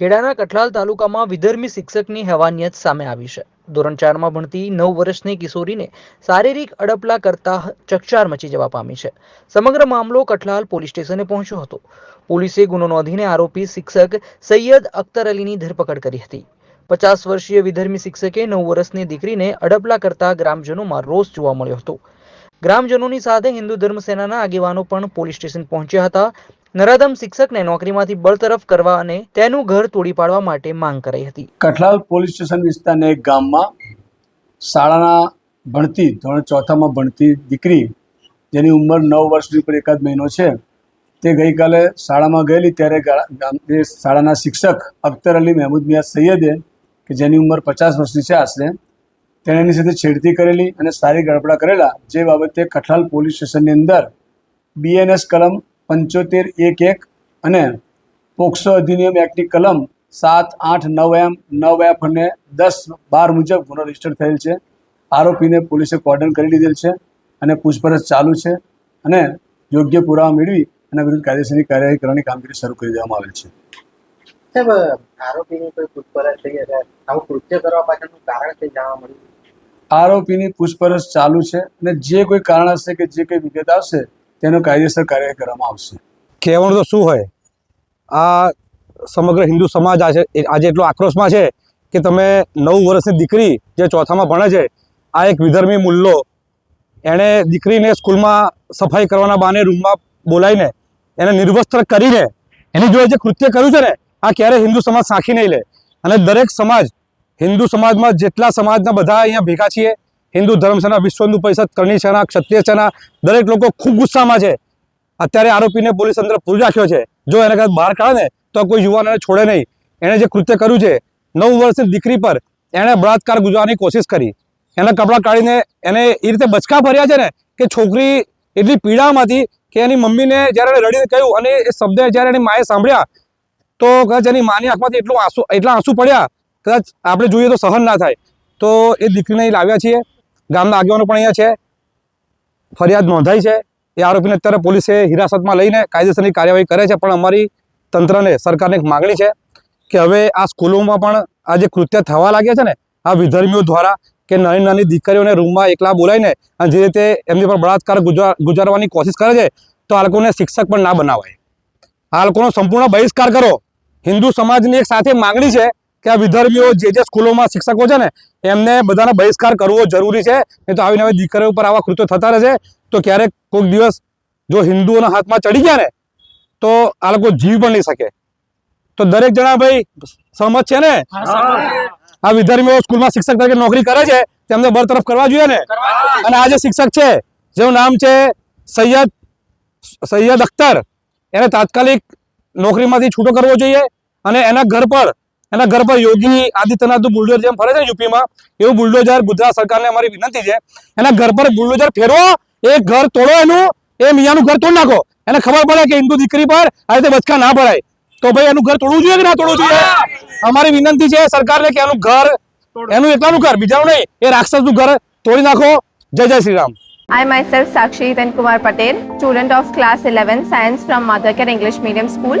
ખેડાના કઠલાલ તાલુકામાં વિધર્મી શિક્ષકની હેવાનિયત સામે આવી છે. ધોરણ ચારમાં ભણતી નવ વર્ષની કિશોરીને શારીરિક અડપલા કરતા ચકચાર મચી જવા પામી છે. સમગ્ર મામલો કઠલાલ પોલીસ સ્ટેશને પહોંચ્યો હતો. પોલીસે ગુનો નોંધીને આરોપી શિક્ષક સૈયદ અખ્તર અલીની ધરપકડ કરી હતી. પચાસ વર્ષીય વિધર્મી શિક્ષકે નવ વર્ષની દીકરીને અડપલા કરતા ગ્રામજનોમાં રોષ જોવા મળ્યો હતો. ગ્રામજનોની સાથે હિન્દુ ધર્મ સેનાના આગેવાનો પણ પોલીસ સ્ટેશન પહોંચ્યા હતા. નરાધમ શિક્ષકને નોકરીમાંથી બરતરફ કરવા અને તેનું ઘર તોડી પાડવા માટે માંગ કરાઈ હતી. કઠલાલ પોલીસ સ્ટેશન વિસ્તારના એક ગામમાં શાળાના ભણતી, ધોરણ ચોથામાં ભણતી દીકરી, જેની ઉંમર નવ વર્ષની ઉપર એકાદ મહિનો છે, તે ગઈકાલે શાળામાં ગયેલી ત્યારે શાળાના શિક્ષક અખ્તર અલી મહેમૂદ મિયા સૈયદે, કે જેની ઉંમર પચાસ વર્ષની છે આશરે, તેણે એની સાથે છેડતી કરેલી અને સારી ગડબડા કરેલા, જે બાબતે કઠલાલ પોલીસ સ્ટેશનની અંદર બીએનએસ કલમ પંચોતેર એક એક અને પોક્સો અધિનિયમ એક્ટની કલમ સાત આઠ નવ એમ નવ એફ અને દસ બાર મુજબ ગુનો રજિસ્ટર થયેલ છે. આરોપીને પોલીસે કોર્ડન કરી લીધેલ છે અને પૂછપરછ ચાલુ છે અને યોગ્ય પુરાવા મેળવી એના વિરુદ્ધ કાયદેસરની કાર્યવાહી કરવાની કામગીરી શરૂ કરી દેવામાં આવેલ છે. સાહેબ આરોપીની કોઈ પૂછપરછ થઈ આવું કૃત્ય કરવા પાછળનું કારણ કંઈ જાણવા મળ્યું? આરોપીની પૂછપરછ ચાલુ છે અને જે કોઈ કારણ હશે કે જે કંઈ વિગત આવશે તેનો કાયદેસર કાર્યવાહી કરવામાં આવશે. કહેવાનું તો શું હોય? આ સમગ્ર હિન્દુ સમાજ આજે આજે એટલો આક્રોશમાં છે કે તમે નવ વર્ષની દીકરી જે ચોથામાં ભણે છે, આ એક વિધર્મી મુલ્લો, એણે દીકરીને સ્કૂલમાં સફાઈ કરવાના બહાને રૂમમાં બોલાવીને એને નિર્વસ્ત્ર કરીને એની જોડે જે કૃત્ય કર્યું છે ને, આ ક્યારેય હિન્દુ સમાજ સાંખી નહીં લે. અને દરેક સમાજ, હિન્દુ સમાજમાં જેટલા સમાજના બધા અહીંયા ભેગા છીએ હિન્દુ ધર્મ સેના વિશ્વ હિન્દુ પરિષદ, કરણી સેના, ક્ષત્રિય સેના, દરેક લોકો ખૂબ ગુસ્સામાં છે. અત્યારે આરોપીને પોલીસ અંદર પૂરી રાખ્યો છે. જો એને કદાચ બહાર કાઢે ને, તો કોઈ યુવાન એને છોડે નહીં. એણે જે કૃત્ય કર્યું છે, નવ વર્ષની દીકરી પર એણે બળાત્કાર ગુજારવાની કોશિશ કરી. એના કપડાં કાઢીને એને એ રીતે બચકા ભર્યા છે ને, કે છોકરી એટલી પીડામાં હતી કે એની મમ્મીને જ્યારે એણે રડીને કહ્યું અને એ શબ્દ જ્યારે એની માએ સાંભળ્યા, તો કદાચ એની માની આંખમાંથી એટલું આંસુ, એટલા આંસુ પડ્યા, કદાચ આપણે જોઈએ તો સહન ના થાય. તો એ દીકરીને લાવ્યા છીએ. ગામના આગેવાનો પણ અહીંયા છે. ફરિયાદ નોંધાઈ છે. એ આરોપીને અત્યારે પોલીસે હિરાસતમાં લઈને કાયદેસરની કાર્યવાહી કરે છે. પણ અમારી તંત્રને સરકારને એક માગણી છે કે હવે આ સ્કૂલોમાં પણ આ જે કૃત્ય થવા લાગ્યા છે ને, આ વિધર્મીઓ દ્વારા કે નાની નાની દીકરીઓને રૂમમાં એકલા બોલાવીને અને જે રીતે એમની પર બળાત્કાર ગુજાર ગુજારવાની કોશિશ કરે છે, તો આ લોકોને શિક્ષક પણ ના બનાવાય. આ લોકોનો સંપૂર્ણ બહિષ્કાર કરો. હિન્દુ સમાજની એક સાથે માગણી છે કે આ વિદ્યાર્થીઓ જે જે સ્કૂલોમાં શિક્ષકો છે ને એમને બધાનો બહિષ્કાર કરવો જરૂરી છે. નહીં તો આવીને આવી દીકરીઓ ઉપર આવા કૃત્યો થતા રહેશે તો ક્યારેક કોઈક દિવસ જો હિન્દુઓના હાથમાં ચડી ગયા ને તો આ લોકો જીવ પણ નહીં શકે. તો દરેક જણા ભાઈ સહમત છે ને? આ વિદ્યાર્થીઓ સ્કૂલમાં શિક્ષક તરીકે નોકરી કરે છે તેમને બરતરફ કરવા જોઈએ ને? અને આ જે શિક્ષક છે જેનું નામ છે સૈયદ સૈયદ અખ્તર એને તાત્કાલિક નોકરીમાંથી છૂટો કરવો જોઈએ અને એના ઘર પર એના ઘર પર યોગી આદિત્યનાથ બુલડોઝર જેમ ફરે છે યુપીમાં એવું બુલડોઝર ગુજરાત સરકારને અમારી વિનંતી છે. એના ઘર પર બુલડોઝર ફેરવો એ ઘર તોડો એનું એ મિયાનું ઘર તોડ નાખો. એને ખબર પડે કે હિન્દુ દીકરી પર આ રીતે બચકા ના ભરાય. તો ભાઈ એનું ઘર તોડવું જોઈએ કે ના તોડવું જોઈએ? અમારી વિનંતી છે સરકારને કે એનું ઘર એનું એકલાનું ઘર બીજાનું નહીં એ રાક્ષસનું ઘર તોડી નાખો. જય જય Shri Ram. I myself Sakshi Kumar Patel, student of class 11 science from Madhakar English Medium School.